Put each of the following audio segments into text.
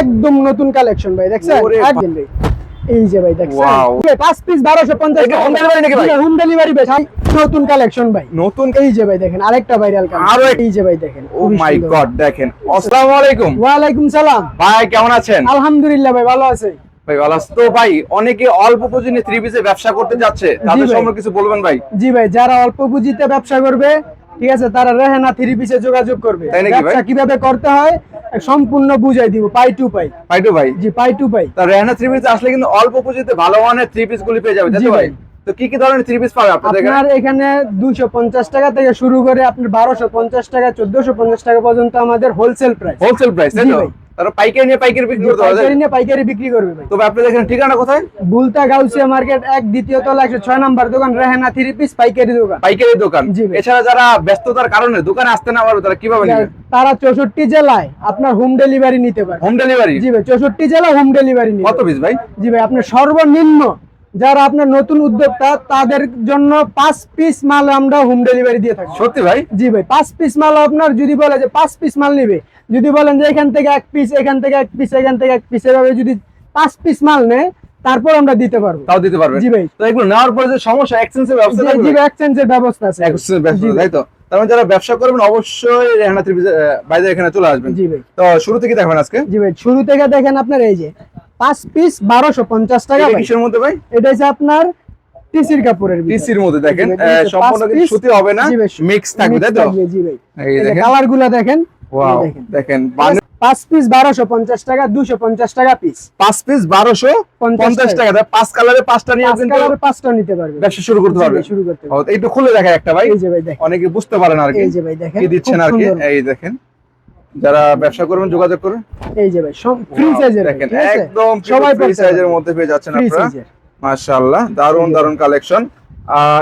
একদম নতুন কালেকশন ভাই দেখছেন? একদম। এই যে ভাই দেখছেন? পাঁচ পিস বারোশো পঞ্চাশ এটা নাকি ভাই? হোম ডেলিভারি ভাই নতুন কালেকশন ভাই। নতুন এই যে ভাই দেখেন আরেকটা ভাইরাল আরও এই যে ভাই দেখেন ও মাই গড দেখেন। আসসালামু আলাইকুম। ওয়ালাইকুম সালাম। ভাই কেমন আছেন? আলহামদুলিল্লাহ ভাই ভালো আছে। ভাই ভালো? তো ভাই অনেকে অল্প পুঁজি থ্রি পিসে ব্যবসা করতে যাচ্ছে। তাদের সম্পর্কে কিছু বলবেন ভাই? জি ভাই যারা অল্প পুঁজিতে ব্যবসা করবে ঠিক আছে তারা রেহানা থ্রি পিসে যোগাযোগ করবে? ব্যবসা কীভাবে করতে হয় সম্পূর্ণ বুঝাই দিব pie to pie. Pie to pie? G pi to পাই। তা রেহানা থ্রি পিস আসলে কিন্তু অল্প পুঁজিতে ভালো মানের থ্রি পিস গুলি পেয়ে যাবে জি তো ভাই। তো কি কি ধরনের থ্রি পিস পাবে আপনাদের এখানে? আপনার এখানে দুইশো পঞ্চাশ টাকা থেকে শুরু করে আপনার বারোশো পঞ্চাশ টাকা চোদ্দশো পঞ্চাশ টাকা পর্যন্ত আমাদের হোলসেল প্রাইস হোলসেল প্রাইস তাই তো? ভাই। পাইকারি নিয়ে পাইকারি বিক্রি করতে হবে পাইকারি নিয়ে পাইকারি বিক্রি করবে ভাই। তবে আপনাদের এখানে ঠিকানা কোথায়? বুলতা গাউসিয়া মার্কেট এক দ্বিতীয় তলা একশো ছয় নাম্বার দোকান রেহানা থ্রি পিস পাইকারি দোকান। পাইকারি দোকান। এছাড়া যারা ব্যস্ততার কারণে দোকানে আসতে না পারবে তারা কীভাবে নেবে? তারা চৌষট্টি জেলায় আপনার হোম ডেলিভারি নিতে পারে। হোম ডেলিভারি জি ভাই চৌষট্টি জেলা হোম ডেলিভারি নিতে কত পিস ভাই? জি ভাই আপনার সর্বনিম্ন যারা আপনার নতুন উদ্যোক্তা তাদের জন্য পাঁচ পিস মাল আমরা হোম ডেলিভারি দিয়ে থাকি। সত্যি ভাই? জি ভাই পাঁচ পিস মাল আপনার যদি বলে যে পাঁচ পিস মাল নিবে যদি বলেন যে এখান থেকে এক পিস এখান থেকে এক পিস এখান থেকে এক পিস এভাবে যদি পাঁচ পিস মাল নেয় তারপর আমরা দিতে পারব। তাও দিতে পারবে? জি ভাই। তো এগুলো নেওয়ার পরে যে সমস্যা এক্সচেঞ্জের ব্যবস্থা জি জি এক্সচেঞ্জের ব্যবস্থা আছে। এক্সচেঞ্জের ব্যবস্থা তাই তো? তার মানে যারা ব্যবসা করবেন অবশ্যই রেহানা বাইরে এখানে চলে আসবেন। জি ভাই। তো শুরু থেকে দেখবেন আজকে? জি ভাই শুরু থেকে দেখেন আপনার এই যে পাঁচ পিস বারোশো পঞ্চাশ টাকা কিসের মধ্যে ভাই? এটা হচ্ছে আপনার টিসির কাপড়ের টিসির মধ্যে দেখেন সম্পূর্ণ সুতি হবে না মিক্স থাকবে তাই তো? জি ভাই। এই কালারগুলা দেখেন। ওয়াও দেখেন। দেখেন। পাঁচ পিস বারোশো পঞ্চাশ টাকা দুশো পঞ্চাশ টাকা পিস পাঁচ পিস বারোশো পঞ্চাশ টাকা। পাঁচ কালারে পাঁচটা নিয়ে কিন্তু পাঁচটা নিতে পারবে ব্যবসা শুরু করতে পারবে শুরু করতে পারবে একটু খুলে দেখায় একটা ভাই। এই যে ভাই দেখেন। অনেকে বুঝতে পারেন আর কি। এই যে ভাই দেখেন কি দিচ্ছেন আর কি? এই দেখেন। যারা ব্যবসা করবেন যোগাযোগ করুন। এই যে ভাই সব ফ্রি সাইজের দেখেন একদম সবাই ফ্রি সাইজের মধ্যে পেয়ে যাচ্ছেন আপনারা। মাশাআল্লাহ দারুণ দারুণ কালেকশন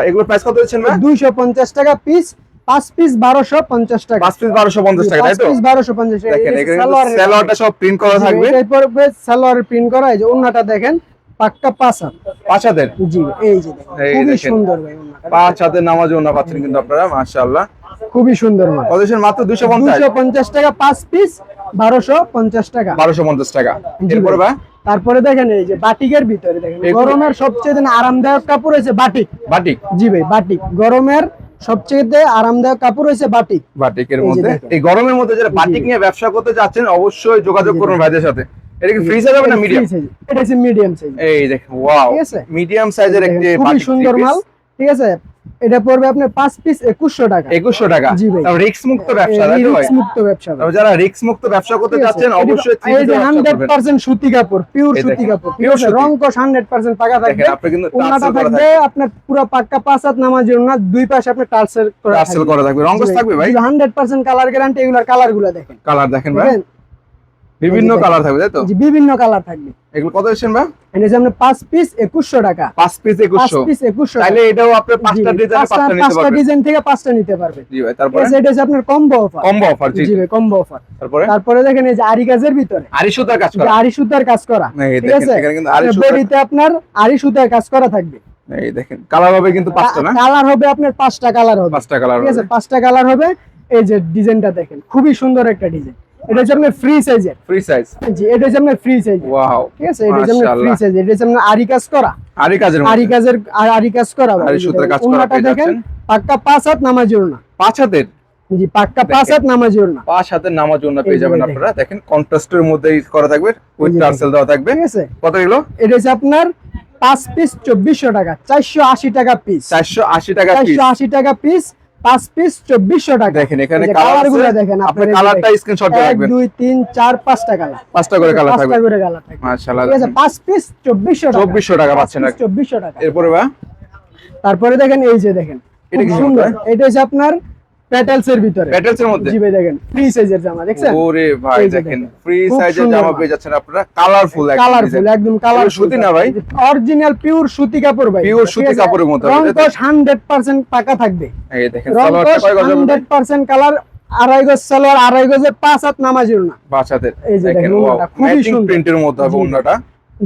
এগুলো প্রাইস কত দিচ্ছেন ভাই? দুইশো পঞ্চাশ টাকা পিস পাঁচ পিস বারোশো পঞ্চাশ টাকা। পাঁচ পিস বারোশো পঞ্চাশ টাকা তাই তো? পিস বারোশো পঞ্চাশ টাকা। দেখেন এখানে সালোয়ারের সব প্রিন্ট করা থাকবে। এটার পরে সালোয়ারের প্রিন্ট করা এই যে ওন্নাটা দেখেন পাক্কা পাঁচ হাত। পাঁচ হাতের? জি এই যে দেখেন, খুবই সুন্দর ভাই ওন্নাটা। পাঁচ হাতের নামাজ ওনা পাচ্ছেন কিন্তু আপনারা মাশাআল্লাহ। খুবই সুন্দর মাল। কত মাত্র দুশো পঞ্চাশ। দুশো পঞ্চাশ টাকা পাঁচ পিস বারোশো পঞ্চাশ টাকা। বারোশো পঞ্চাশ টাকা। জি এরপরে ভাই। তারপরে দেখেন এই যে বাটিকের ভিতরে দেখেন গরমের সবচেয়ে আরামদায়ক কাপড় হয়েছে বাটিক। বাটিক? জি ভাই বাটিক। গরমের সবচেয়ে আরামদায়ক কাপড় হয়েছে বাটিক। বাটিকের মধ্যে? এই গরমের মধ্যে যারা বাটিক নিয়ে ব্যবসা করতে যাচ্ছেন অবশ্যই যোগাযোগ করুন ভাইদের সাথে। এটা কি ফ্রি সাইজ হবে না মিডিয়াম এটা হচ্ছে মিডিয়াম সাইজ এই দেখেন ওয়াও ঠিক আছে? মিডিয়াম সাইজের একটি বাটিক সুন্দর মাল। ঠিক আছে? এটা পড়বে আপনার পাঁচ পিস একুশশো টাকা। একুশশো টাকা। জি ভাই। রিক্স মুক্ত ব্যবসা? রিস্ক মুক্ত ব্যবসা যারা রিক্স মুক্ত ব্যবসা করতে? যাচ্ছেন অবশ্যই এই যে হান্ড্রেড পার্সেন্ট সুতি কাপড় পিওর সুতি কাপড় সুতি। রং কষ হান্ড্রেড পার্সেন্ট পাকা থাকবে। ওনাটা থাকবে আপনার পুরো পাক্কা পাঁচ হাত নামার জন্য দুই পাশে আপনার টার্সেল করা টার্সেল করা থাকবে। রং থাকবে ভাই? হান্ড্রেড পার্সেন্ট কালার গ্যারান্টি এগুলার কালারগুলো দেখেন। কালার দেখেন ভাই? বিভিন্ন কালার থাকবে তাই তো? জি, বিভিন্ন কালার থাকবে। এগুলো কত দিচ্ছেন ভাই? এটা হচ্ছে আপনার পাঁচ পিস একুশশো টাকা। পাঁচ পিস পাঁচ একুশশো। পিস একুশশো তাহলে এটাও আপনার পাঁচটা ডিজাইন পাঁচটা নিতে পাঁচটা পারবেন। ডিজাইন থেকে পাঁচটা নিতে পারবে জি ভাই তারপরে? আছে, এটা হচ্ছে আপনার কম্বো অফার কম্বো অফার জি। জি ভাই কম্বো অফার তারপরে? তারপরে দেখেন এই যে আরি কাজের ভিতরে। আরি সুতার কাজ যে করা। আরি সুতার কাজ করা এই ঠিক আছে? এখানে কিন্তু আরি সুতার বডিতে আপনার আরি সুতার কাজ করা থাকবে। এই দেখেন কালার হবে কিন্তু পাঁচটা না? কালার হবে আপনার পাঁচটা কালার হবে। পাঁচটা কালার ঠিক আছে হবে। পাঁচটা কালার হবে। এই যে ডিজাইনটা দেখেন খুবই সুন্দর একটা ডিজাইন এটা হচ্ছে আপনার ফ্রি সাইজের ফ্রি সাইজ জি এটা হচ্ছে আপনার ফ্রি সাইজ ওয়াও ঠিক আছে? এটা হচ্ছে আপনার ফ্রি সাইজ এটা হচ্ছে আপনার আরি কাজ করা। আরি কাজের আরি কাজের আরি কাজ করা আরি সুতার কাজ করা দেখেন পাক্কা পাঁচ হাত নামাজের না পাঁচ হাতের? জি পাক্কা পাঁচ হাত নামাজের না পাঁচ হাতের নামাজ পেয়ে যাবেন আপনারা। দেখেন কন্ট্রাস্টের মধ্যে করা থাকবে উইথ টার্সেল দেওয়া থাকবে। ঠিক আছে? কত কিলো এটা হচ্ছে আপনার পাঁচ পিস চব্বিশশো টাকা। চারশো আশি টাকা পিস চারশো আশি টাকা চারশো আশি টাকা পিস পাঁচ পিস চব্বিশশো টাকা। দেখেন এখানে কালারগুলো দেখেন আপনি কালারটা স্ক্রিনশট রাখবেন। দুই তিন চার পাঁচটা কালার পাঁচটা করে কালার থাকবে। পাঁচটা করে কালার থাকবে। মাশাআল্লাহ। ঠিক আছে পাঁচ পিস চব্বিশশো টাকা। চব্বিশশো টাকা পাচ্ছেন চব্বিশশো টাকা। এরপরে বা? তারপরে দেখেন এই যে দেখেন এটা কি সুন্দর। সুন্দর? এটা হচ্ছে আপনার প্যাটেলস এর ভিতরে। প্যাটেলস এর মধ্যে? জি ভাই দেখেন ফ্রি সাইজের জামা দেখছেন? ওরে ভাই দেখেন। ফ্রি সাইজের জামা পেয়ে যাচ্ছেন আপনারা। কালারফুল কালারফুল একদম কালার সুতি না ভাই? অরিজিনাল পিওর সুতি কাপড় ভাই। Pure সুতি কাপড়ের মতো রং তাই 100% পাকা থাকবে। এই দেখেন সালোয়ারটা কয় গজ 100% কালার আড়াই গজ সালোয়ার আড়াই গজের পাঁচ হাত নামাজির না পাঁচ হাতের। এই যে দেখেন খুবই সুন্দর। প্রিন্টের মধ্যে হবে ওন্নাটা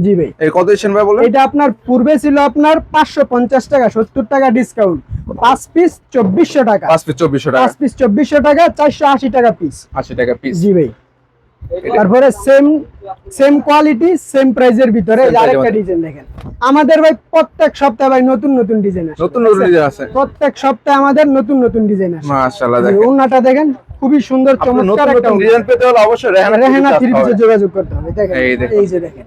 জি ভাই। এই কত দিচ্ছেন ভাই বলেন? এটা আপনার পূর্বে ছিল আপনার পাঁচশো পঞ্চাশ টাকা সত্তর টাকা ডিসকাউন্ট পাঁচ পিস চব্বিশশো টাকা। পাঁচ পিস চব্বিশশো টাকা। পাঁচ পিস চব্বিশশো টাকা চারশো আশি টাকা পিস আশি টাকা পিস জি ভাই। তারপরে সেম সেম কোয়ালিটি সেম প্রাইজের ভিতরে আরেকটা ডিজাইন দেখেন। আমাদের ভাই প্রত্যেক সপ্তাহে ভাই নতুন নতুন ডিজাইন আসে। নতুন নতুন ডিজাইন আছে প্রত্যেক সপ্তাহে আমাদের নতুন নতুন ডিজাইন আসে। মাশাআল্লাহ দেখেন। ওন্নাটা দেখেন খুবই সুন্দর চমৎকার একটা ডিজাইন পেতে হলে অবশ্যই রেহানা রেহানা থ্রি থ্রি পিসে যোগাযোগ করতে হবে দেখেন। এই যে দেখেন।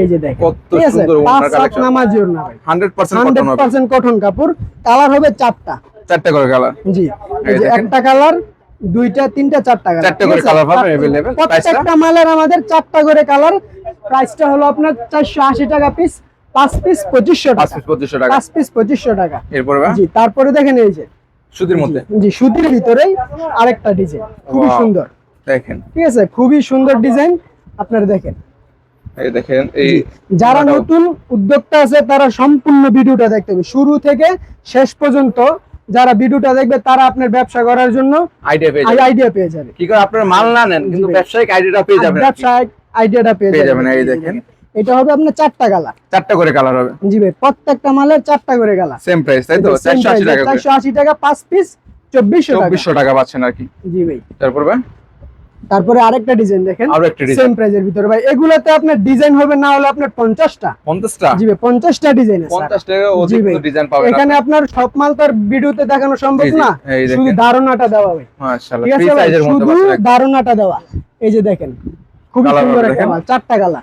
এই যে দেখেন কত ঠিক আছে? সুন্দর পাঁচ ওড়নার নামাজি ওড়না ভাই। 100% কটন পার্সেন্ট কটন কাপড় কালার হবে চারটা। চারটা করে কালার জি এই এই যে একটা কালার দুইটা তিনটা চারটা কালার চারটা করে colour পাবেন available। প্রত্যেকটা মালের আমাদের চারটা করে কালার প্রাইসটা হলো আপনার চারশো আশি টাকা পিস পাঁচ পিস পঁচিশশো পাঁচ টাকা। পিস পঁচিশশো টাকা। পাঁচ পিস পঁচিশশো টাকা। এরপরে জি তারপরে দেখেন এই যে। সুতির মধ্যে? জি সুতির ভিতরেই আরেকটা ডিজাইন খুবই সুন্দর। দেখেন। ঠিক আছে? খুবই সুন্দর ডিজাইন আপনারা দেখেন। এই দেখেন এই যারা নতুন উদ্যোক্তা আছে তারা সম্পূর্ণ ভিডিওটা দেখতে হবে। শুরু থেকে শেষ পর্যন্ত যারা ভিডিওটা দেখবে তারা আপনার ব্যবসা করার জন্য আইডিয়া পেয়ে যাবেন আইডিয়া পেয়ে যাবে। কি করে আপনার মাল না নেন কিন্তু ব্যবসায়িক আইডিয়াটা পেয়ে যাবেন ব্যবসায়িক আইডিয়াটা পেয়ে যাবেন। এই দেখেন। এটা হবে আপনার চারটা গালা চারটা করে কালার হবে। জি ভাই প্রত্যেকটা মালের চারটা করে গালা সেম প্রাইস তাই তো? চারশো আশি টাকা করে। চারশো আশি টাকা পাঁচ পিস চব্বিশশো টাকা চব্বিশশো টাকা। পাচ্ছেন আর কি। জি ভাই। তারপর বা তারপরে আরেকটা ডিজাইন দেখেন। সেম প্রাইজের ভিতরে। ভাই এগুলোতে আপনার ডিজাইন হবে না হলে আপনার পঞ্চাশটা। পঞ্চাশটা? জি ভাই পঞ্চাশটা ডিজাইন আছে। পঞ্চাশ টাকা জি অধিক ডিজাইন পাবেন এখানে আপনার সব মাল তার ভিডিওতে দেখানো সম্ভব না। শুধু ধারণাটা দেওয়া ভাই। মাশাআল্লাহ ফ্রি? সাইজের মধ্যে শুধু ধারণাটা দেওয়া। এই যে দেখেন খুব সুন্দর একটা মাল চারটা গালা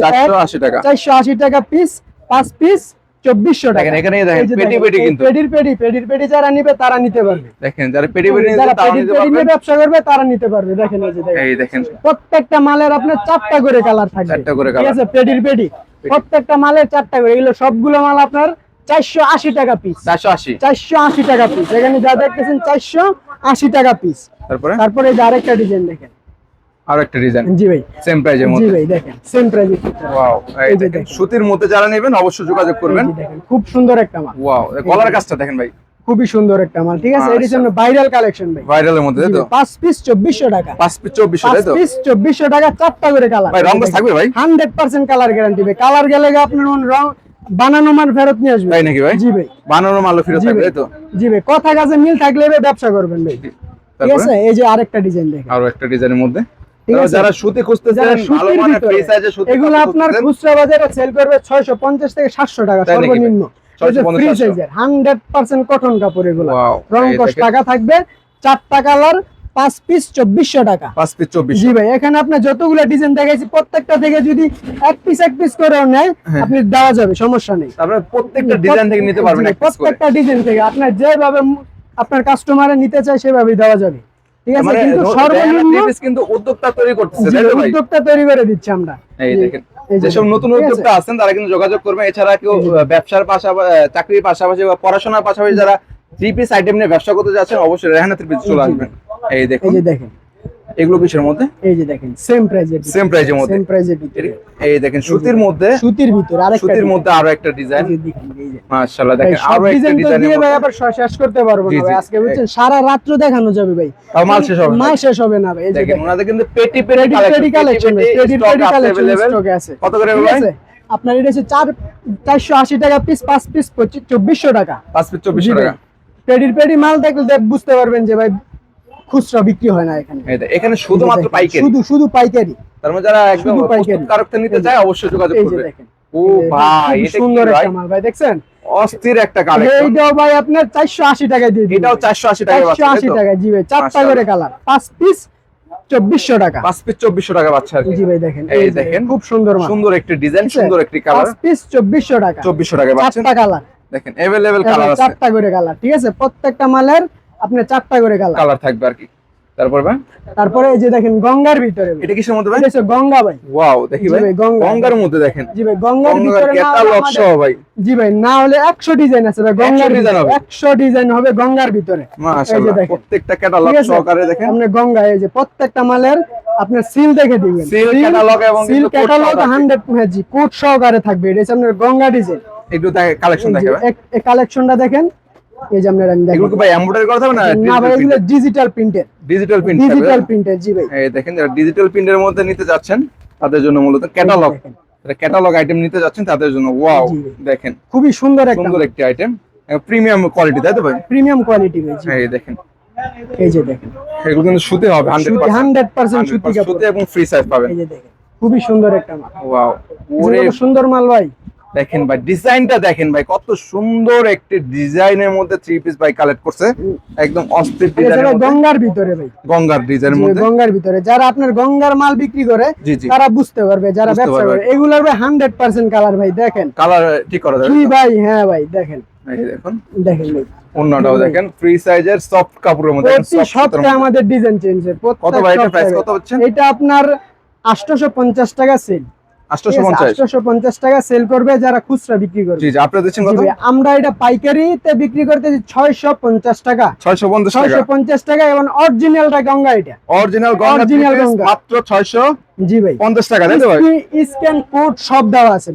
চারশো আশি টাকা। চারশো আশি টাকা পিস পাঁচ পিস চব্বিশশো টাকা। দেখেন, দেখেন, পেটি পেটি কিন্তু। পেটির পেটি পেটির পেটি যারা নিবে তারা নিতে পারবে। দেখেন যারা পেটি পেটি যারা তাও পেটি নিয়ে ব্যবসা করবে তারা নিতে পারবে। দেখেন এই যে দেখেন। এই দেখেন। প্রত্যেকটা মালের আপনার চারটা করে কালার থাকবে। চারটা করে ঠিক আছে পেটির পেটি। প্রত্যেকটা মালের চারটা করে। এগুলো সবগুলো মাল আপনার চারশো আশি টাকা পিস চারশো আশি। চারশো আশি টাকা পিস এখানে যা দেখতেছেন চারশো আশি টাকা পিস তারপরে? তারপরে এই যে আরেকটা ডিজাইন দেখেন। আরও একটা ডিজাইন জি ভাই। সেম প্রাইজের জি মধ্যে। ভাই দেখেন সেম প্রাইজে ওয়াও এই যে। সুতির মধ্যে যারা নেবেন অবশ্যই যোগাযোগ করবেন। দেখেন খুব সুন্দর একটা মাল। ওয়াও কলার কাজটা দেখেন ভাই। খুবই সুন্দর একটা মাল ঠিক আছে? এটি সামনে ভাইরাল কালেকশন ভাই। ভাইরালের মধ্যে তো? ভাই, পাঁচ পিস চব্বিশশো টাকা। পাঁচ পিস চব্বিশশো পাঁচ তাই তো? পিস চব্বিশশো টাকা চারটা করে কালার ভাই রং থাকবে ভাই? হান্ড্রেড পার্সেন্ট কালার গ্যারান্টি ভাই। কালার গেলে আপনার রং বানানো মাল ফেরত নিয়ে আসবে। তাই নাকি ভাই? জি ভাই। বানানো মালও ফিরে জি থাকবে তাই তো? জি ভাই কথা কাজে মিল থাকলে ব্যবসা করবেন ভাই। ঠিক আছে? এই যে আরেকটা ডিজাইন দেখেন। আরও একটা ডিজাইনের মধ্যে। যারা সুতি খুঁজতেছেন যারা ভালো মানের ফ্রি সাইজের সুতি এগুলো আপনার খুচরা বাজারে সেল করবে ছয়শো পঞ্চাশ থেকে সাতশো টাকা তাই নাকি? ভাই? সর্বনিম্ন ফ্রি সাইজের হান্ড্রেড পার্সেন্ট কটন কাপড় এগুলো। রং এই টাকা থাকবে চারটা কালার পাঁচ পিস চব্বিশশো টাকা। পাঁচ পিস চব্বিশ জি ভাই এখানে আপনার যতগুলো ডিজাইন দেখাইছি প্রত্যেকটা থেকে যদি এক পিস এক পিস করে নেয় হ্যাঁ। আপনি দেওয়া যাবে সমস্যা নেই। প্রত্যেকটা ডিজাইন থেকে নিতে পারবেন প্রত্যেকটা ডিজাইন থেকে আপনার যেভাবে আপনার কাস্টমারে নিতে চায় সেভাবেই দেওয়া যাবে। ঠিক আছে মানে কিন্তু সর্বনিম্ন কিন্তু উদ্যোক্তা তৈরি করতেছে উদ্যোক্তা তৈরি করে দিচ্ছি আমরা। এই দেখেন যেসব নতুন উদ্যোক্তা আছেন তারা কিন্তু যোগাযোগ করবে। এছাড়া কেউ ব্যবসার পাশাপাশি চাকরির পাশাপাশি বা পড়াশোনার পাশাপাশি যারা থ্রি পিস আইটেম নিয়ে ব্যবসা করতে যাচ্ছেন অবশ্যই রেহানা থ্রি পিস চলে আসবেন। এই দেখুন। দেখেন। এগুলো কিসের মধ্যে? এই যে দেখেন সেম প্রাইজের সেম প্রাইজের মধ্যে। সেম প্রাইজের ভিতরে। এই দেখেন সুতির মধ্যে সুতির সুতির মধ্যে আরও একটা ডিজাইন। মাশাআল্লাহ দেখেন আরও একটা ডিজাইন দিয়ে ভাই আবার শেষ করতে পারব না ভাই। আজকে বুঝছেন সারা রাত্র দেখানো যাবে ভাই। আর মাল শেষ হবে মাল শেষ হবে না ভাই এই দেখেন ওনাদের কিন্তু পেটি পেটি কালেকশন পেটি পেটি কালেকশন স্টক আছে কত করে ভাই? আপনার এটা হচ্ছে চার চারশো আশি টাকা পিস পাঁচ পিস চব্বিশশো টাকা। পাঁচ পিস চব্বিশশো টাকা। পেডির পেডি মাল দেখলে বুঝতে পারবেন যে ভাই খুচরা বিক্রি হয় না এখানে। এখানে শুধুমাত্র পাইকারি? শুধু শুধু পাইকারি। তার মধ্যে যারা একদম। প্রস্তুতকারক নিতে চায় অবশ্যই যোগাযোগ করবে। ও ভাই এটা সুন্দর একটা মাল ভাই দেখছেন? অস্থির একটা কালেকশন এইটাও ভাই আপনার চারশো আশি টাকায় দিয়ে দিন এটাও চারশো আশি টাকা চারশো আশি টাকায় জি ভাই চারটা করে কালার পাঁচ পিস চব্বিশশো টাকা। পাঁচ পিস চব্বিশশো টাকা পাচ্ছে আর জি ভাই দেখেন এই এই দেখেন খুব সুন্দর মাল। সুন্দর একটি ডিজাইন সুন্দর একটি কালার পাঁচ পিস চব্বিশশো টাকা। চব্বিশশো টাকা পাচ্ছেন। চারটা কালার দেখেন এভেলেবেল কালার আছে। চারটা করে কালার ঠিক আছে? প্রত্যেকটা মালের আপনার চারটা করে কালার। কালার থাকবে আর কি। তারপর ভাই? তারপরে এই যে দেখেন গঙ্গার ভিতরে এটা কিসের মধ্যে ভাই? এটা গঙ্গা ভাই। ওয়াও দেখি ভাই। গঙ্গার মধ্যে দেখেন। জি ভাই গঙ্গার ভিতরে ক্যাটালগ সহ ভাই। জি ভাই না হলে একশো ডিজাইন আছে ভাই গঙ্গার 100 design হবে? একশো ডিজাইন হবে গঙ্গার ভিতরে। মাশাআল্লাহ দেখেন। প্রত্যেকটা ক্যাটালগ ঠিক আছে? সহকারে দেখেন। আপনি গঙ্গা এই যে প্রত্যেকটা মালের আপনার সিল দেখে দিবেন। Seal, catalog এবং সিল ক্যাটালগ সহকারে। হান্ড্রেড হ্যাঁ জি কোড সহকারে থাকবে। এটা আপনার গঙ্গা ডিজাইন একটু কালেকশন দেখে ভাই। এই কালেকশনটা দেখেন। এই যে আপনার আমি দেখেন ভাই এমব্রয়ডারি করা থাকবে না না ভাই এগুলো digital printed digital print digital printed জি ভাই। এই দেখেন যারা ডিজিটাল প্রিন্টের মধ্যে নিতে যাচ্ছেন তাদের জন্য মূলত ক্যাটালগ দেখেন। ক্যাটালগ আইটেম নিতে যাচ্ছেন তাদের জন্য ওয়াও দেখেন। খুবই সুন্দর একটা সুন্দর একটি আইটেম প্রিমিয়াম কোয়ালিটি তাই তো ভাই? প্রিমিয়াম কোয়ালিটি ভাই। এই দেখেন। এই যে দেখেন। এগুলো কিন্তু সুতে হবে হান্ড্রেড সুতি হান্ড্রেড পার্সেন্ট সুতি কাপড়। সুতে এবং ফ্রি সাইজ পাবেন। এই যে দেখেন। খুবই সুন্দর একটা মাল। ওয়াও ওরে সুন্দর মাল ভাই। দেখেন ভাই ডিজাইনটা দেখেন ভাই কত সুন্দর একটি ডিজাইনের মধ্যে থ্রি পিস ভাই কালেক্ট করছে। একদম অস্থির ডিজাইনের গঙ্গার ভিতরে ভাই। গঙ্গার ডিজাইনের মধ্যে। গঙ্গার ভিতরে। যারা আপনার গঙ্গার মাল বিক্রি করে তারা বুঝতে পারবে যারা ব্যবসা করে। এগুলোর ভাই হান্ড্রেড পার্সেন্ট কালার ভাই দেখেন। কালার ঠিক করা যাবে। ভাই হ্যাঁ ভাই দেখেন। এই দেখুন। দেখেন ভাই। অন্যটাও দেখেন ফ্রি সাইজের সফট কাপড়ের মধ্যে। আমাদের ডিজাইন চেঞ্জ কত ভাই এটা প্রাইস কত হচ্ছে? এটা আপনার টাকা সেল আটশোশো পঞ্চাশ। আটশোশো পঞ্চাশ টাকা সেল করবে যারা খুচরা বিক্রি করবে। জি জি আপনারা দিচ্ছেন কত? আমরা এটা পাইকারিতে বিক্রি করতে ছয়শো পঞ্চাশ টাকা। ছয়শো পঞ্চাশ টাকা। ছয়শো পঞ্চাশ টাকা এবং অরিজিনালটা গঙ্গা এটা। Original Ganga Original three piece Ganga. মাত্র ছয়শো জি ভাই। পঞ্চাশ টাকা তাই তো ভাই? স্ক্যান কোড সব দেওয়া আছে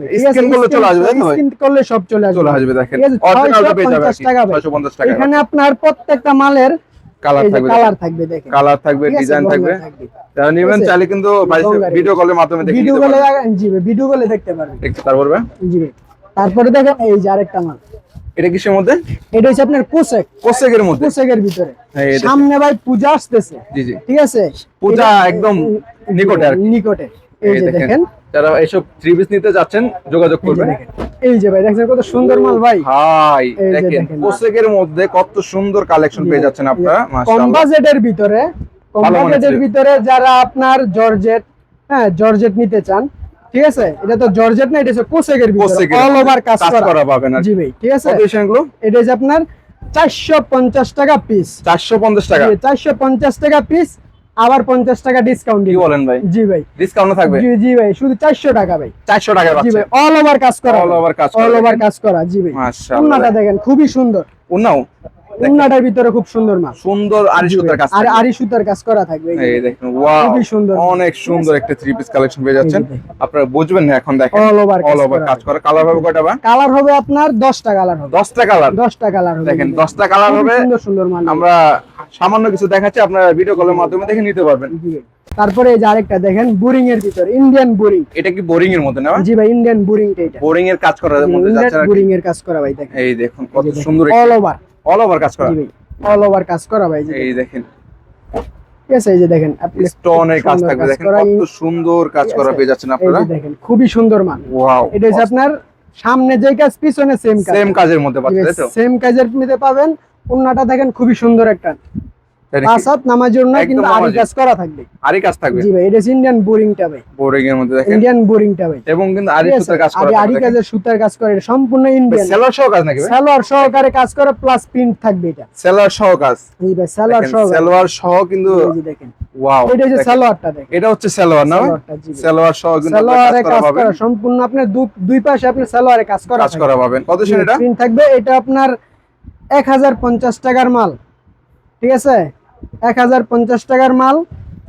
করলে চলে আসবে, তাই ভাই? Scan করলে সব চলে আসবে। চলে আসবে দেখেন। অরিজিনালটা পেয়ে যাবে 650 টাকা ভাই। ছয়শো পঞ্চাশ টাকা। এখানে আপনার প্রত্যেকটা মালের কালার থাকবে কালার থাকবে দেখেন। কালার থাকবে ডিজাইন থাকবে। থাকবে। যারা নেবেন চাইলে কিন্তু ভিডিও কলের মাধ্যমে দেখে ভিডিও কলে জি ভিডিও কলে দেখতে পারবেন। তারপর জি তারপরে দেখেন এই যে আরেকটা মাল। এটা কিসের মধ্যে? এটা হচ্ছে আপনার কোসেক। কোসেকের মধ্যে। কোসেকের ভিতরে। সামনে ভাই পূজা আসতেছে। জি জি। ঠিক আছে? পূজা একদম নিকটে আর নিকটে। এই এই যে দেখেন দেখেন। যারা এইসব থ্রি পিস নিতে যাচ্ছেন যোগাযোগ করবেন। এই যে ভাই দেখছেন কত সুন্দর মাল ভাই। দেখেন দেখেন। মধ্যে কত সুন্দর কালেকশন পেয়ে যাচ্ছেন আপনারা কম মাশাআল্লাহ। বাজেটের ভিতরে কম বাজেটের ভিতরে যারা আপনার জর্জেট হ্যাঁ জর্জেট নিতে চান ঠিক আছে? এটা তো জর্জেট না এটা হচ্ছে কোসেকের ভিতরে অল ওভার কাজ করা। পাবেন জি ভাই ঠিক আছে? এগুলো এটা হচ্ছে আপনার চারশো পঞ্চাশ টাকা পিস চারশো পঞ্চাশ টাকা। চারশো পঞ্চাশ টাকা পিস আবার পঞ্চাশ টাকা ডিসকাউন্ট কি বলেন ভাই? জি ভাই। ডিসকাউন্ট থাকবে? জি জি ভাই শুধু চারশো টাকা ভাই। চারশো টাকা জি ভাই অল ওভার কাজ করা। All over কাজ অল ওভার কাজ করা জি ভাই। মাশাআল্লাহ। উন্নাটা দেখেন খুবই সুন্দর। উন্নাও? উন্নাটার ভিতরে খুব সুন্দর মাল। সুন্দর আরি সুতার কাজ আর আরি সুতার কাজ করা থাকবে এই দেখেন ওয়াও খুবই সুন্দর। অনেক সুন্দর একটা থ্রি পিস কালেকশন পেয়ে যাচ্ছেন। আপনারা বুঝবেন না এখন দেখেন। অল ওভার অল ওভার কাজ করা। কালার হবে কয়টা বা কালার হবে আপনার দশটা কালার হবে। দশটা কালার দশটা কালার হবে দেখেন জি ভাই। দশটা কালার হবে। সুন্দর সুন্দর মাল। আমরা সামান্য কিছু দেখাচ্ছি আপনারা ভিডিও কলের মাধ্যমে দেখে নিতে পারবেন। তারপরে এই যে আরেকটা দেখেন বোরিং এর ভিতর ইন্ডিয়ান বোরিং। এটা কি বোরিং এর মধ্যে না? জি ভাই ইন্ডিয়ান বোরিং এটা। বোরিং এর কাজ করার মধ্যে যাচ্ছে আর বোরিং এর কাজ করা ভাই দেখেন। এই দেখুন কত সুন্দর অল ওভার অল ওভার কাজ করা। জি ভাই অল ওভার কাজ করা ভাই এই দেখেন। আছে এই যে দেখেন আপনি স্টোনের কাজ সুন্দর থাকবে দেখেন কত সুন্দর কাজ করা পেয়ে যাচ্ছেন আপনারা। দেখেন খুবই সুন্দর মান। ওয়াও এটা হচ্ছে আপনার সামনে যে কাজ পিছনে সেম কাজ। সেম কাজের মধ্যে পাচ্ছেন তো? সেম কাজের নিতে পাবেন। উন্নাটা দেখেন খুবই সুন্দর একটা। তাই নাকি? পাঁচ হাত নামাজের না একদম কিন্তু আরি কাজ করা থাকবে। আরি কাজ থাকবে? জি ভাই এটা হচ্ছে ইন্ডিয়ান বোরিংটা ভাই। বোরিং এর মধ্যে দেখেন। ইন্ডিয়ান বোরিংটা ভাই। এবং কিন্তু আরি সুতার কাজ করা আরি আরি কাজের সুতার কাজ করে এটা সম্পূর্ণ ইন্ডিয়ান সেলার সহ কাজ নাকি ভাই? সালোয়ার সহকারে কাজ করে প্লাস প্রিন্ট থাকবে এটা। সেলার সহ কাজ। এই ভাই সালোয়ার দেখেন, সহকারে সহ কিন্তু এই দেখেন। ওয়াও এটা হচ্ছে দেখেন। এটা না সহ কিন্তু আপনারা কাজ করা সম্পূর্ণ দুই পাশে আপনার সালোয়ারে কাজ করা কাজ করা পাবেন। কত প্রিন্ট থাকবে এটা আপনার এক হাজার পঞ্চাশ টাকার মাল। ঠিক আছে? এক হাজার পঞ্চাশ টাকার মাল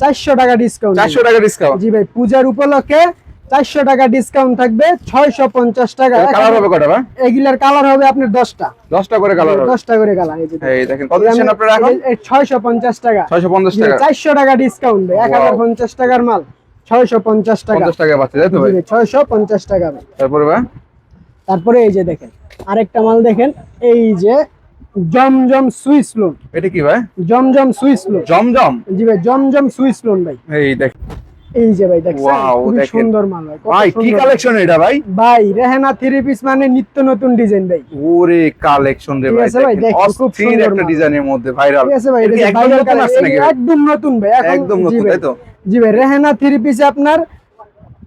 চারশো টাকা ডিসকাউন্ট চারশো টাকা ডিসকাউন্ট জি ভাই পূজার উপলক্ষে চারশো টাকা ডিসকাউন্ট থাকবে ছয়শো পঞ্চাশ টাকা। কালার হবে কটা এগুলার কালার হবে আপনার দশটা। দশটা করে কালার দশটা করে কালার এই দেখেন। কত আপনারা এখন? ছয়শো পঞ্চাশ টাকা। ছয়শো পঞ্চাশ টাকা। চারশো টাকা ডিসকাউন্ট ভাই এক হাজার পঞ্চাশ টাকার মাল ছয়শো পঞ্চাশ টাকা। পঞ্চাশ টাকা পাচ্ছে তাই তো ভাই? ছয়শো পঞ্চাশ টাকা তারপরে ভাই তারপরে এই যে দেখেন আরেকটা মাল দেখেন এই যে জমজম সুইস লোন। এটা কি ভাই? জমজম সুইস লোন। জমজম? জি ভাই জমজম সুইস লোন ভাই। এই দেখ এই যে ভাই দেখছেন? খুবই সুন্দর মাল ভাই ভাই কি কালেকশন এটা ভাই? ভাই রেহানা থ্রি পিস মানে নিত্য নতুন ডিজাইন ভাই। ওরে কালেকশন রে ভাই খুব অস্থির একটা ডিজাইনের মধ্যে ভাইরাল ঠিক আছে ভাই এটা একদম নতুন আসছে নাকি ভাই? একদম নতুন ভাই একদম নতুন। তাই তো? জি ভাই রেহানা থ্রি পিসে আপনার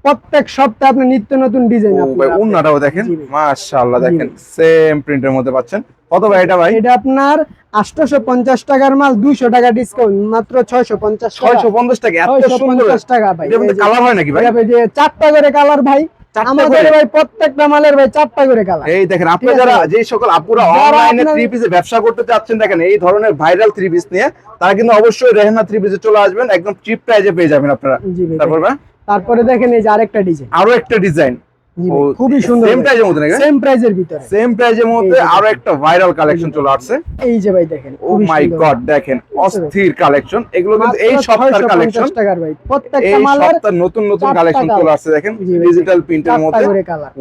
প্রত্যেক সপ্তাহে আপনি নিত্য নতুন ডিজাইন ও ভাই উন্নাটাও দেখেন? মাশাআল্লাহ দেখেন। সেম প্রিন্টের মধ্যে পাচ্ছেন। কত ভাই এটা ভাই? এটা আপনার আটশোশো পঞ্চাশ টাকার মাল দুইশো টাকা ডিসকাউন্ট মাত্র ছয়শো পঞ্চাশ ছয়শো পঞ্চাশ টাকা এত সুন্দর। পঞ্চাশ টাকা ভাই এটার মধ্যে কালার হয় নাকি ভাই? যে চারটা করে কালার ভাই আমাদের ভাই প্রত্যেকটা মালের ভাই চারটা করে কালার এই দেখেন আপনি যারা যে সকল আপুরা অনলাইনে থ্রি পিসে ব্যবসা করতে চাচ্ছেন দেখেন এই ধরনের ভাইরাল থ্রি পিস নিয়ে তারা কিন্তু অবশ্যই রেহানা থ্রি পিসে চলে আসবেন একদম চিপ প্রাইজে পেয়ে যাবেন আপনারা। তারপর ভাই? তারপরে দেখেন এই যে আরেকটা ডিজাইন। আরও একটা ডিজাইন। খুবই সুন্দর সেম প্রাইজের মধ্যে নাকি? সেম প্রাইজের ভিতরে। সেম প্রাইজের মধ্যে আরও একটা ভাইরাল কালেকশন চলে আসছে। এই যে ভাই দেখেন ও মাই গড দেখেন অস্থির কালেকশন এগুলো কিন্তু এই সপ্তাহের কালেকশন টাকার ভাই প্রত্যেকটা মালের নতুন নতুন কালেকশন চলে আসছে দেখেন ডিজিটাল প্রিন্টের মধ্যে।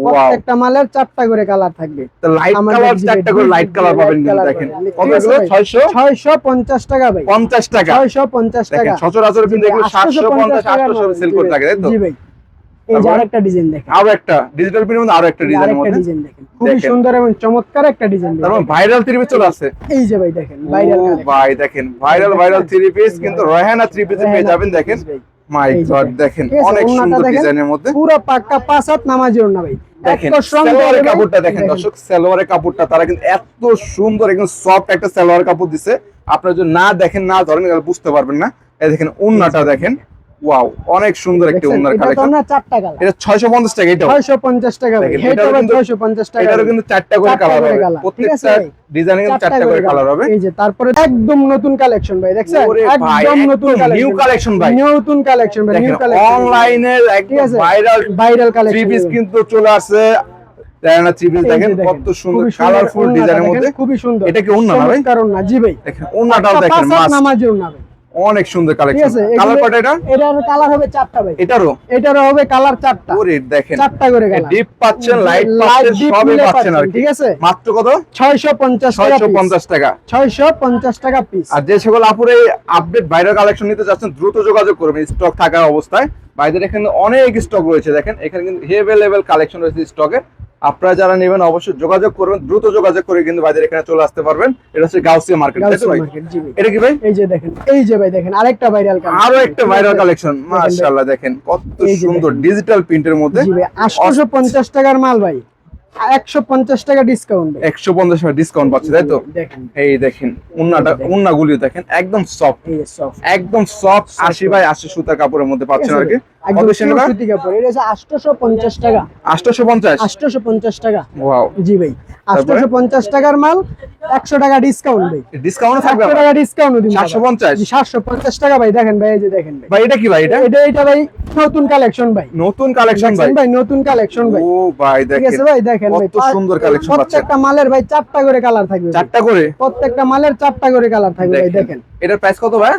প্রত্যেকটা মালের চারটা করে কালার থাকবে। লাইট আমাদের কালার চারটা করে লাইট কালার পাবেন কিন্তু দেখেন। পাবেন। কত ঠিক এগুলো ভাই? ছয়শো? ছয়শো পঞ্চাশ টাকা ভাই। পঞ্চাশ টাকা। ছয়শো পঞ্চাশ দেখেন টাকা সচরাচর কিন্তু এগুলো সাতশো পঞ্চাশ আটশো সেল করে থাকে তাই তো? জি ভাই। এই যে আরেকটা ডিজাইন দেখেন। আরও একটা ডিজিটাল প্রিন্টের মধ্যে আরও একটা ডিজাইনের আরেকটা মধ্যে। ডিজাইন দেখেন। খুবই সুন্দর এবং চমৎকার একটা ডিজাইন তার ভাইরাল থ্রি পিস চলে আসছে। এই যে ভাই দেখেন ভাইরাল ভাই দেখেন ভাইরাল ভাইরাল থ্রি পিস কিন্তু রয়হানা থ্রি পিসে পেয়ে যাবেন দেখেন। মাই গড অনেক সুন্দর ডিজাইনের মধ্যে। পুরো পাক্কা পাঁচ হাত নামাজি ওড়না ভাই। দেখেন সালোয়ারের কাপড়টা দেখেন দর্শক সালোয়ারের কাপড়টা তারা কিন্তু এত সুন্দর একদম সফট একটা সালোয়ার কাপড় দিছে। আপনারা যদি না দেখেন না ধরেন বুঝতে পারবেন না। এই দেখেন উন্নাটা দেখেন। ওয়াও অনেক সুন্দর একটা এটা তো কালেকশন আমরা কালার এটা 650 টাকা ছয়শো পঞ্চাশ টাকা এটা এটারও কিন্তু- ছয়শো পঞ্চাশ টাকা এটারও কিন্তু চারটা করে কালার হবে। প্রত্যেকটা ভাই? ডিজাইনে কিন্তু চারটা করে কালার হবে। এই যে তারপরে একদম নতুন কালেকশন ভাই দেখছেন? একদম নতুন নিউ কালেকশন ভাই। নতুন কালেকশন ভাই নিউ কালেকশন অনলাইনের ঠিক একদম ভাইরাল ভাইরাল থ্রি পিস কিন্তু চলে আসছে। থ্রি পিস দেখেন কত সুন্দর কালারফুল ডিজাইনের মধ্যে। খুবই সুন্দর। এটা কি না ভাই? কারণ না জি ভাই। দেখেন ওন্নাটাও দেখেন ভাই। অনেক সুন্দর কালেকশন কালার কটা এটা? এটার কালার হবে চারটা ভাই। এটারও? এটারও হবে কালার চারটা। ওরে দেখেন চারটা করে কালার ডিপ পাচ্ছেন লাইট পাচ্ছেন সবই পাচ্ছেন আর ঠিক আছে? মাত্র কত? ছয়শো পঞ্চাশ টাকা ছয়শো পঞ্চাশ টাকা। ছয়শো পঞ্চাশ টাকা পিস আর যে সকল আপুরে আপডেট ভাইরাল কালেকশন নিতে চাচ্ছেন দ্রুত যোগাযোগ করবেন স্টক থাকা অবস্থায়। বাইদের এখানে অনেক স্টক রয়েছে দেখেন। এখানে কিন্তু হেভি লেভেল কালেকশন রয়েছে স্টকে আপনারা যারা নেবেন অবশ্যই যোগাযোগ করবেন দ্রুত যোগাযোগ করে কিন্তু ভাইদের এখানে চলে আসতে পারবেন। এটা হচ্ছে গাউসিয়া মার্কেট এটা কি ভাই? এই যে দেখেন এই যে ভাই দেখেন আরেকটা ভাইরাল আরও একটা ভাইরাল কালেকশন মাশাআল্লাহ দেখেন। কত সুন্দর ডিজিটাল প্রিন্টের মধ্যে জি ভাই আটশোশো পঞ্চাশ টাকার মাল ভাই। টাকা ডিসকাউন্ট ভাই একশো পঞ্চাশ টাকা ডিসকাউন্ট পাচ্ছে তাই তো? এই দেখেন উন্নাটা উন্নাগুলি দেখেন। একদম সফট এই যে soft। একদম সফট আশি বাই আশি সুতা কাপড়ের মধ্যে পাচ্ছেন আর কি। কত সেটা সুতি কাপড়। এটা হচ্ছে আটশোশো পঞ্চাশ টাকা। আটশোশো পঞ্চাশ? আটশোশো পঞ্চাশ টাকা। ওয়াও জি ভাই। আটশোশো পঞ্চাশ টাকার মাল একশো টাকা ডিসকাউন্ট ভাই। ডিসকাউন্ট থাকবে একশো টাকা ডিসকাউন্ট দিন সাতশো পঞ্চাশ? সাতশো পঞ্চাশ টাকা ভাই। দেখেন ভাই এই যে দেখেন ভাই। ভাই এটা কি ভাই এটা? এটা এটা ভাই নতুন কালেকশন ভাই। নতুন কালেকশন ভাই? ভাই নতুন কালেকশন ভাই। ও ভাই ঠিক আছে ভাই দেখেন। ভাই কত সুন্দর কালেকশন প্রত্যেকটা মালের ভাই চারটা করে কালার থাকবে চারটা করে? প্রত্যেকটা মালের চারটা করে কালার থাকবে ভাই দেখেন। এটার প্রাইস কত ভাই?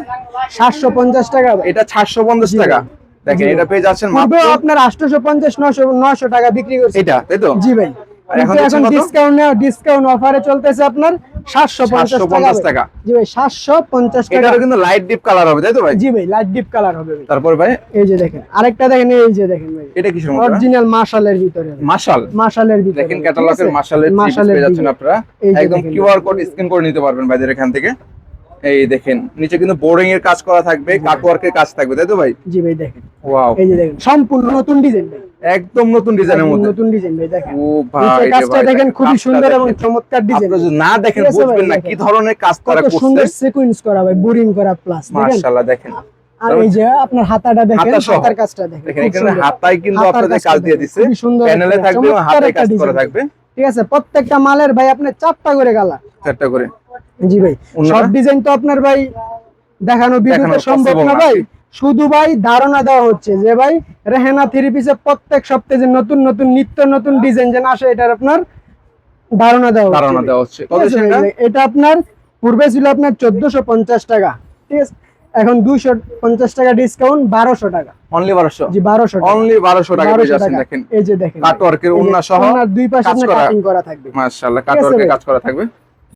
সাতশো পঞ্চাশ টাকা এটা চারশো পঞ্চাশ জি। টাকা। দেখেন এটা ভাই। পেয়ে যাচ্ছেন মাত্র আপনার আটশোশো পঞ্চাশ নশো নশো টাকা বিক্রি করছে এটা তাই তো? জি ভাই। এখন কিন্তু দিচ্ছেন এখন কত? ডিসকাউন্ট ডিসকাউন্ট অফারে চলতেছে আপনার 750 টাকা টাকা। জি ভাই সাতশো পঞ্চাশ টাকা। এটারও কিন্তু লাইট ডিপ কালার হবে তাই তো ভাই? জি ভাই লাইট ডিপ কালার হবে তারপর ভাই? এই যে দেখেন আরেকটা দেখেন এই যে দেখেন ভাই। এটা কিসের মধ্যে অরিজিনাল ভিতরে। মাশাল ভিতরে দেখেন ঠিক ক্যাটালগের আছে? মাশালের পেয়ে যাচ্ছেন আপনারা। একদম। কিউআর কোড স্ক্যান করে নিতে পারবেন ভাইদের এখান থেকে। এই দেখেন নিচে কিন্তু বোর্ডিং এর কাজ করা থাকবে কাটওয়ার্কের কাজ থাকবে তাই তো ভাই? জি ভাই দেখেন। ওয়াও এই যে দেখেন সম্পূর্ণ নতুন ডিজাইন ভাই। একদম নতুন ডিজাইনের মধ্যে। নতুন ডিজাইন ভাই দেখেন। ও ভাই কাজটা দেখেন খুবই সুন্দর এবং চমৎকার ডিজাইন আপনারা যদি না দেখেন বুঝবেন না কি ধরনের কাজ তারা কত সুন্দর করছে সিকোয়েন্স করা ভাই বোরিং করা প্লাস দেখেন। মাশাআল্লাহ দেখেন। আর এই যে আপনার হাতাটা দেখেন হাতার কাজটা দেখেন এখানে হাতায় কিন্তু আপনাদের কাজ দিয়ে সুন্দর প্যানেলে থাকবে এবং চমৎকার হাতে একটা কাজ করা থাকবে। ঠিক আছে প্রত্যেকটা মালের ভাই আপনার চারটা করে গালা। চারটা করে। জি ভাই সব ডিজাইন তো আপনার ভাই দেখানো ভিডিওতে সম্ভব না। ভাই। শুধু ভাই ধারণা দেওয়া হচ্ছে যে ভাই রেহেনা থ্রি পিসে প্রত্যেক সপ্তাহে যে নতুন নতুন নিত্য নতুন ডিজাইন যেন আসে এটার আপনার ধারণা দেওয়া ধারণা দেওয়া হচ্ছে। এটা? আপনার পূর্বে ছিল আপনার চোদ্দশো পঞ্চাশ টাকা ঠিক আছে? এখন দুইশো পঞ্চাশ টাকা ডিসকাউন্ট বারোশো টাকা। অনলি বারোশো? জি বারোশো টাকা। অনলি বারোশো টাকা দেখেন। এই যে দেখেন। কাটওয়ার্কের ওন্না সহ দুই পাশে কাজ করা। কাটিং করা থাকবে। মাশাআল্লাহ কাটওয়ার্কের কাজ করা থাকবে।